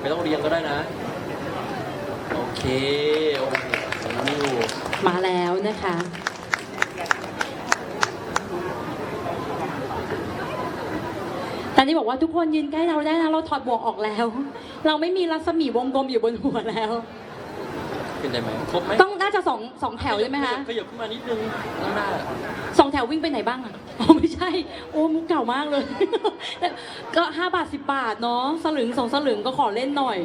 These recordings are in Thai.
ไม่ต้องเรียงก็ได้นะ โอเคโอ้โหมาแล้วนะคะ ตอนนี้บอกว่าทุกคนยืนใกล้เราได้นะเราถอดบวกออกแล้ว เราไม่มีรัศมีวงกลมอยู่บนหัวแล้ว เป็นได้ไหมครบไหมต้องน่าจะสองสองแถวใช่ไหมคะขยับขึ้นมานิดนึงข้างหน้าสองแถววิ่งไปไหนบ้างอะอ๋อไม่ใช่ โอ้มุกเก่ามากเลยแต่ก็ห้าบาทสิบาทเนาะสลึงสองสลึงก็ขอเล่นหน่อย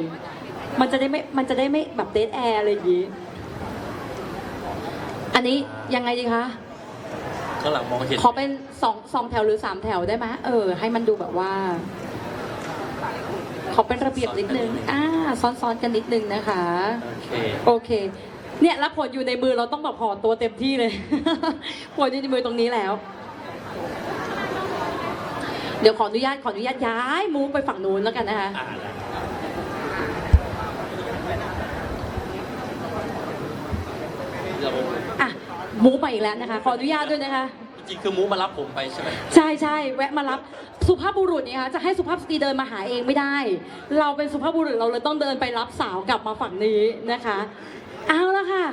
มันจะได้ไม่มันจะได้ไม่แบบเดทแอร์อะไรอย่างงี้อันนี้ยังไงดีคะข้างหลังมองเห็นขอเป็นสองสองแถวหรือสามแถวได้ไหมเออ ให้มันดูแบบว่าขอเป็นระเบียบนิดนึง อ่า ซ้อนๆกันนิดนึงนะคะ โอเค โอเค เนี่ยแล้วผลอยู่ในมือเราต้องแบบห่อตัวเต็มที่เลย ผลอยู่ในมือตรงนี้แล้ว เดี๋ยวขออนุญาตขออนุญาตย้ายมูฟไปฝั่งนู้นแล้วกันนะคะอ่าได้เราอะมูฟไปอีกแล้วนะคะ ขออนุญาตด้วยนะคะจริงๆคือมูมารับผมไปใช่ไหมใช่ใช่แวะมารับสุภาพบุรุษเนี่ยคะจะให้สุภาพสตรีเดินมาหาเองไม่ได้ เราเป็นสุภาพบุรุษเราเลยต้องเดินไปรับสาวกลับมาฝั่งนี้นะคะ เอาละค่ะ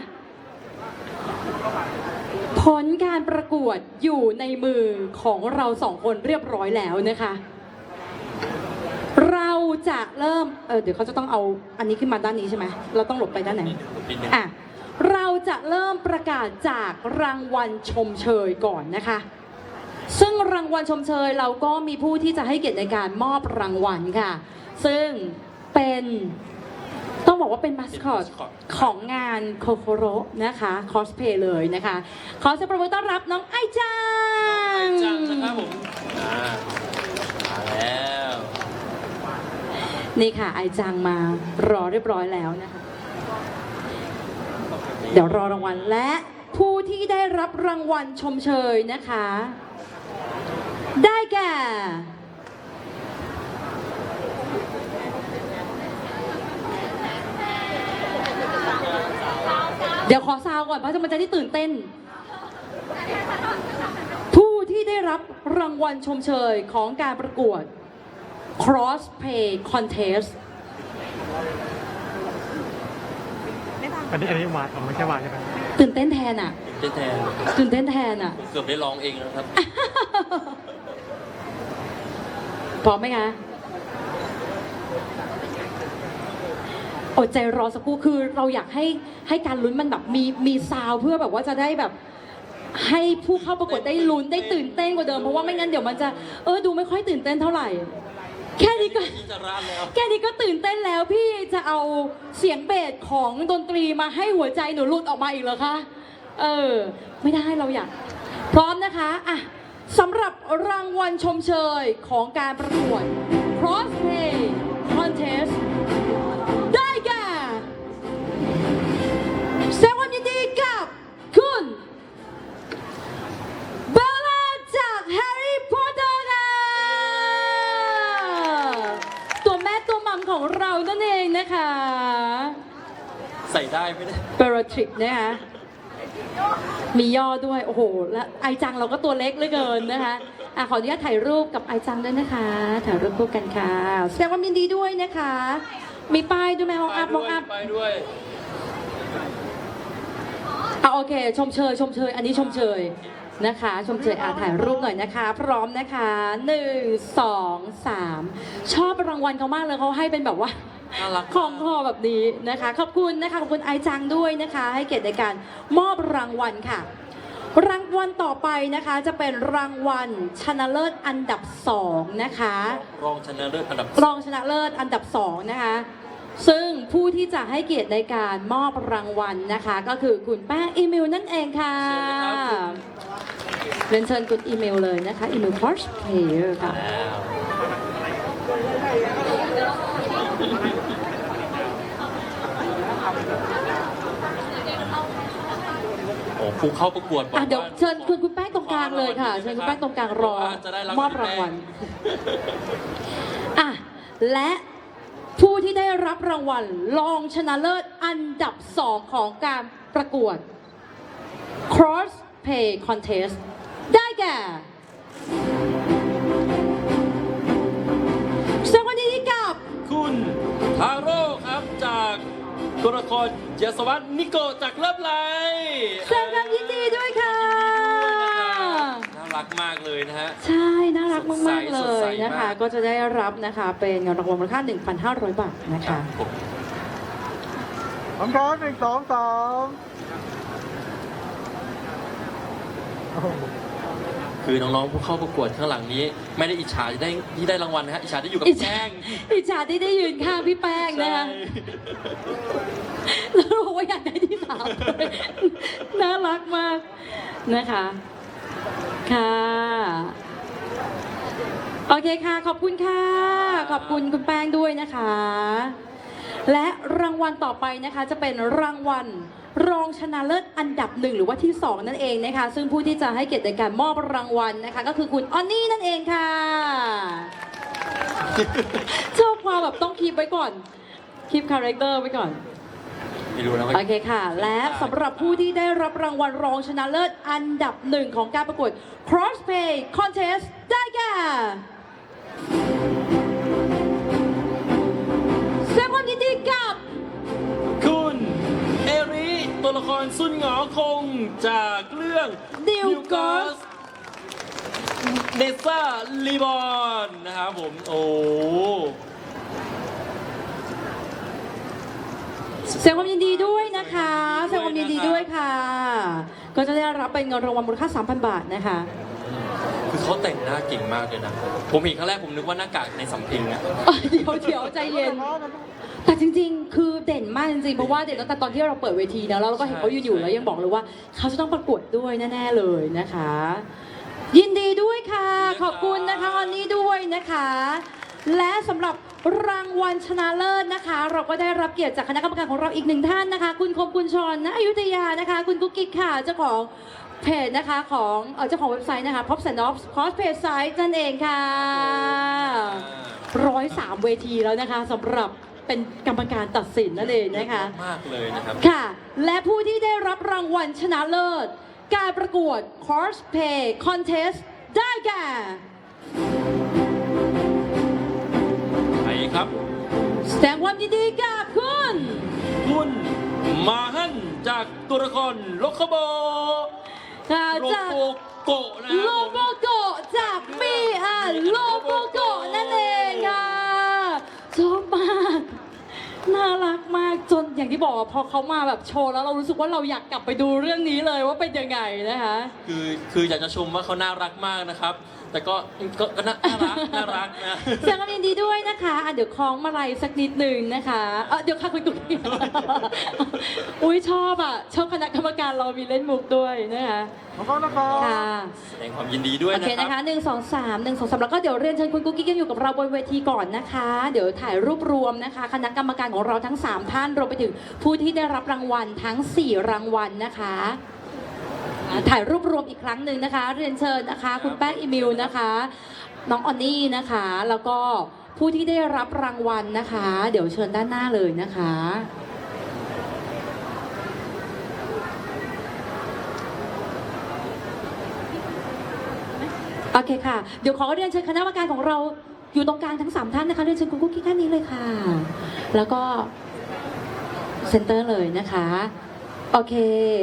ผลการประกวดอยู่ในมือของเราสองคนเรียบร้อยแล้วนะคะ เราจะเริ่ม เออเดี๋ยวเขาจะต้องเอาอันนี้ขึ้นมาด้านนี้ใช่ไหม เราต้องหลบไปด้านไหนนิดนึงอะ เราจะเริ่มประกาศจากรางวัลชมเชยก่อนนะคะ ซึ่งรางวัลชมเชยเราก็มีผู้ที่จะให้เกียรติในการมอบรางวัลค่ะ ซึ่งเป็น ต้องบอกว่าเป็นมาสคอตของงานโคโคโรนะคะคอสเพย์เลยนะคะ ขอเสียงปรบมือต้อนรับน้องไอจังจังนะครับผมอ่ามาแล้วนี่ค่ะ ไอจังมารอเรียบร้อยแล้วนะคะ เดี๋ยวรอรางวัลและผู้ที่ได้รับรางวัลชมเชยนะคะ ได้แก่ ดี๋ยวขอซาวก่อนเพราะมันจะได้ตื่นเต้น ผู้ที่ได้รับรางวัลชมเชยของการประกวด Cross Play Contest อันนี้อันนี้วาดผมไม่ใช่วาดใช่ไหมตื่นเต้นแทนอะเต้นแทนตื่นเต้นแทนอะ ผมเกือบได้ร้องเองแล้วครับ พร้อมไหมคะ อดใจรอสักครู่คือเราอยากให้ให้การลุ้นมันแบบมีมีซาวเพื่อแบบว่าจะได้แบบ ให้ผู้เข้าประกวดได้ลุ้นได้ตื่นเต้นกว่าเดิมเพราะว่าไม่งั้นเดี๋ยวมันจะเออดูไม่ค่อยตื่นเต้นเท่าไหร่ แค่นี้ก็ที่จะร้านแล้วแค่นี้ก็ตื่นเต้นแล้วพี่จะเอาเสียงเบสของดนตรีมาให้หัวใจหนูหลุดออกมาอีกเหรอคะเออ ไม่ได้เราอยาก พร้อมนะคะอะสำหรับรางวัลชมเชยของการประกวด Crossplay Contest ดงความยินดีกับคุณเบลล่าจากแฮร์รี่พอตเตอร์ค่ะตัวแม่ตัวมัมของเรานั่นเองนะคะใส่ได้ไหมเนี่ยเบรทริกนะคะมีย่อด้วย โอ้โห และไอจังเราก็ตัวเล็กเหลือเกินนะคะอะขออนุญาตถ่ายรูปกับไอจังด้วยนะคะ ถ่ายรูปคู่กันค่ะ แสดงความยินดีด้วยนะคะ มีป้ายด้วยไหมมองอัพมองอัพ ไปด้วยเอาโอเค ชมเชย ชมเชย อันนี้ชมเชยนะคะ ชมเชยอะถ่ายรูปหน่อยนะคะ พร้อมนะคะหนึ่งสองสามชอบรางวัลเขามากเลยเขาให้เป็นแบบว่า น่ารักของคอแบบนี้นะคะ ขอบคุณนะคะ ขอบคุณไอจังด้วยนะคะ ให้เกียรติในการมอบรางวัลค่ะ รางวัลต่อไปนะคะจะเป็นรางวัลชนะเลิศอันดับสองนะคะ รองชนะเลิศอันดับรองชนะเลิศอันดับสองนะคะ ซึ่งผู้ที่จะให้เกียรติในการมอบรางวัลนะคะ ก็คือคุณแป้งอีเมลนั่นเองค่ะเชิญเลยครับเรียนเชิญคุณอีเมลเลยนะคะอีเมล Porsche Player ค่ะแล้วโอ้ผู้เข้าประกวดบอกอะเดี๋ยวว่าเชิญคุณคุณแป้งตรงกลางเลยค่ะเชิญคุณแป้งตรงกลางรอจะได้รับมอบรางวัล อะและ ผู้ที่ได้รับรางวัลรองชนะเลิศอันดับสองของการประกวด Cross Pay Contest ได้แก่แสดงความยินดีกับ คุณทาตัวละครเจสวัตนิโกจากเลิฟไลน์แสดงความยินดีด้วยค่ะ น่า รักมากเลยนะฮะ ใช่น่ารักมากๆเลสดใสยนะคะ มาก ก็จะได้รับนะคะเป็นเงินรางวัลมูลค่า 1,500 บาทนะครัคะ บผมพร้อมครับหนึ่งสองสามโอ้โหคือน้องๆผู้เข้าประกวดข้างหลังนี้ ไม่ได้อิจฉาที่ได้ที่ได้รางวัลนะฮะอิจฉาที่อยู่กับอิจฉาแจ้งอิจฉาที่ได้ยืนข้างพี่แป้งนะใช่คะ แล้วบอกว่าอยากได้ที่สามเลยน่ารักมากนะคะ ค่ะ โอเคค่ะ ขอบคุณค่ะ ขอบคุณคุณแป้งด้วยนะคะ และรางวัลต่อไปนะคะจะเป็นรางวัลรองชนะเลิศอันดับหนึ่งหรือว่าที่สองนั่นเองนะคะ ซึ่งผู้ที่จะให้เกียรติในการมอบรางวัลนะคะ ก็คือคุณออนนี่นั่นเองค่ะชอบความแบบต้องคีบไว้ก่อนคีบคาแรคเตอร์ไว้ก่อน ไม่รู้นะว่าโอเคค่ะ และสำหรับผู้ที่ได้รับรางวัลรองชนะเลิศอันดับหนึ่งของการประกวด Crossplay Contest ได้แก่แสดงความยินดีกับคุณ เอริตัวละครซุนหงอคงจากเรื่อง New Girls เนซ่าลีบอนนะครับผม โอ้ แสดงความยินดีด้วยนะคะแสดงความยินดีด้วยค่ะ ก็จะได้รับเป็นเงินรางวัลมูลค่า 3,000 บาทนะคะ คือเขาแต่งหน้าเก่งมากเลยนะ ผมเห็นครั้งแรกผมนึกว่าหน้ากากในสำเพ็งนะเอ้ยเดี๋ยวเดี๋ยวใจเย็น แต่จริง ๆ คือเด่นมากจริงๆ เพราะว่าเด่นตั้งแต่ตอนที่เราเปิดเวทีนะแล้วเราก็เห็นเขาอยู่ๆแล้วยังบอกเลยว่าเขาจะต้องประกวดด้วยแน่ๆเลยนะคะ ยินดีด้วยค่ะ ขอบคุณนะคะออนนี่ด้วยนะคะ และสำหรับ รางวัลชนะเลิศนะคะ เราก็ได้รับเกียรติจากคณะกรรมการของเราอีกหนึ่งท่านนะคะ คุณคมคุณชรณอยุธยานะคะ คุณกุ๊กกิ๊กค่ะเจ้าของเพจนะคะของเอ่อเจ้าของเว็บไซต์นะคะ Pop and Ops Cosplay Site นั่นเองค่ะร้อยสามเวทีแล้วนะคะสำหรับเป็นกรรมการตัดสินนั่นเองนะคะ มากเลยนะครับ ค่ะ และผู้ที่ได้รับรางวัลชนะเลิศ การประกวด Cosplay Contest ได้แก่ใครครับ แสดงความยินดีกับคุณ คุณมาฮันจากตัวละครโลคโบค่ะโลจากโบโกะนะคโลรับโบโกะจากมีอะโลโบโกะนั่นเองค่ะชอบมากน่ารักมากจนอย่างที่บอกอะพอเขามาแบบโชว์แล้วเรารู้สึกว่าเราอยากกลับไปดูเรื่องนี้เลยว่าเป็นยังไงนะคะ คือคืออยากจะชมว่าเขาน่ารักมากนะครับ แต่ก็ก็ก็น่าน่ารักน่ารักนะแสดงความยินดีด้วยนะคะอะเดี๋ยวคล้องมาลัยสักนิดหนึ่งนะคะเอ่อเดี๋ยวค่ะคุณกุ๊กกิ๊กอุ้ยชอบอะชอบคณะกรรมการเรามีเล่นมุกด้วยนะคะขอบคุณนะครับค่ะแสดงความยินดีด้วยโอนะเคครันะคะบหนึ่งสองสามหนึ่งสองสามแล้วก็เดี๋ยวเรียนเชิญคุณกุ๊กกิ๊กยังอยู่กับเราบนเวทีก่อนนะคะ เดี๋ยวถ่ายรูปรวมนะคะ คณะกรรมการของเราทั้ง3ท่านรวมไปถึงผู้ที่ได้รับรางวัลทั้ง4รางวัลนะคะอ่า ถ่ายรูปรวมอีกครั้งหนึ่งนะคะ เรียนเชิญนะคะ คุณแป้งอีมิวนะคะ น้องออนนี่นะคะ แล้วก็ผู้ที่ได้รับรางวัลนะคะ เดี๋ยวเชิญด้านหน้าเลยนะคะ โอเคค่ะ เดี๋ยวขอเรียนเชิญคณะกรรมการของเราอยู่ตรงกลางทั้งสามท่านนะคะเรียนเชิญคุณกุ๊กกิ๊กท่านนี้เลยค่ะ แล้วก็เซ็นเตอร์เลยนะคะ โอเค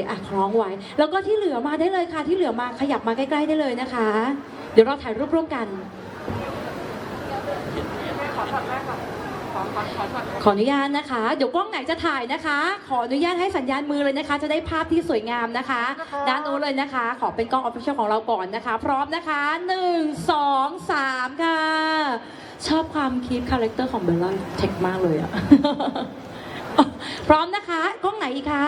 อะคล้องไว้ แล้วก็ที่เหลือมาได้เลยค่ะ ที่เหลือมาขยับมาใกล้ๆได้เลยนะคะ เดี๋ยวเราถ่ายรูปร่วมกัน ขออนุญาตนะคะ เดี๋ยวกล้องไหนจะถ่ายนะคะ ขออนุญาตให้สัญญาณมือเลยนะคะ จะได้ภาพที่สวยงามนะคะ ด้านโน้นเลยนะคะ ขอเป็นกล้องออฟฟิเชียลของเราก่อนนะคะ พร้อมนะคะหนึ่งสองสามค่ะ ชอบความคีปคาแรคเตอร์ของเบลล่าเทคมากเลยอะพร้อมนะคะ กล้องไหนอีกคะ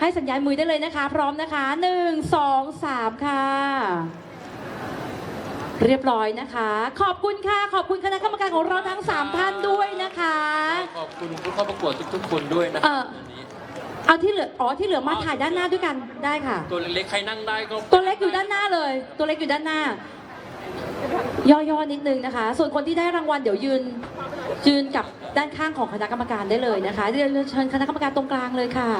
ให้สัญญาณมือได้เลยนะคะ พร้อมนะคะหนึ่งสองสามค่ะ เรียบร้อยนะคะ ขอบคุณค่ะ ขอบคุณคณะกรรมการของเราทั้ง3ท่านด้วยนะคะ ขอบคุณผู้เข้าประกวดทุกๆ คนด้วยนะคเอ่รัอบวันนี้เอาที่เหลืออ๋อที่เหลือมาถ่ายด้านหน้าด้วยกันได้ค่ะ ตัวเล็กๆใครนั่งได้ก็ตัวเล็กอยู่ด้านหน้าเลย ตัวเล็กอยู่ด้านหน้า ย่อๆนิดนึงนะคะ ส่วนคนที่ได้รางวัลเดี๋ยวยืน ยืนกับด้านข้างของคณะกรรมการได้เลยนะคะเรียนเชิญคณะกรรมการตรงกลางเลยค่ะ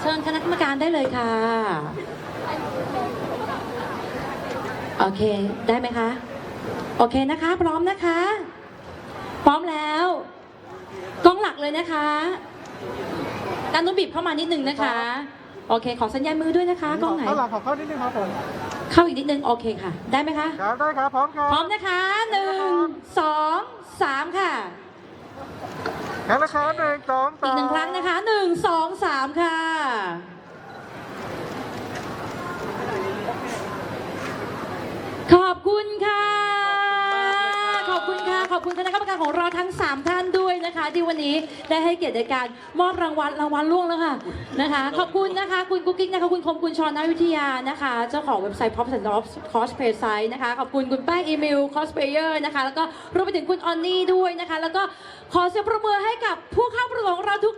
เชิญ คณะกรรมการได้เลยค่ะ โอเค ได้ไหมคะ โอเคนะคะ พร้อมนะคะ พร้อมแล้วกล้องหลักเลยนะคะด้านนู้นบีบเข้ามานิดนึงนะคะ โอเค ขอสัญญาณมือด้วยนะคะกล้องไหน เข้าหลังขอเข้านิดนึงครับผม เข้าอีกนิดนึง โอเคค่ะ ได้ไหมคะ ครับได้ครับพร้อมครับ พร้อมนะคะหนึ่งสองสามค่ะ ครั้งละครับหนึ่งสองสามอีกหนึ่งครั้งนะคะหนึ่งสองสามค่ะ ขอบคุณค่ะ ขอบคุณค่ะ ขอบคุณคณะกรรมการของเราทั้ง 3 ท่านด้วย นะคะ ที่วันนี้ได้ให้เกียรติในการมอบรางวัลรางวัลล่วงแล้วค่ะนะคะ ขอบคุณนะคะคุณกุ๊กกิ๊กนะคะคุณคมคุณชรนาวิทยานะคะ เจ้าของเว็บไซต์ Pop and Off Cosplay Site นะคะ ขอบคุณคุณแป้งอีเมล Cosplayer นะคะ แล้วก็รวมไปถึงคุณออนนี่ด้วยนะคะ แล้วก็ขอเสียงประมือให้กับผู้เข้าประกวดของเราทุกท่านด้วย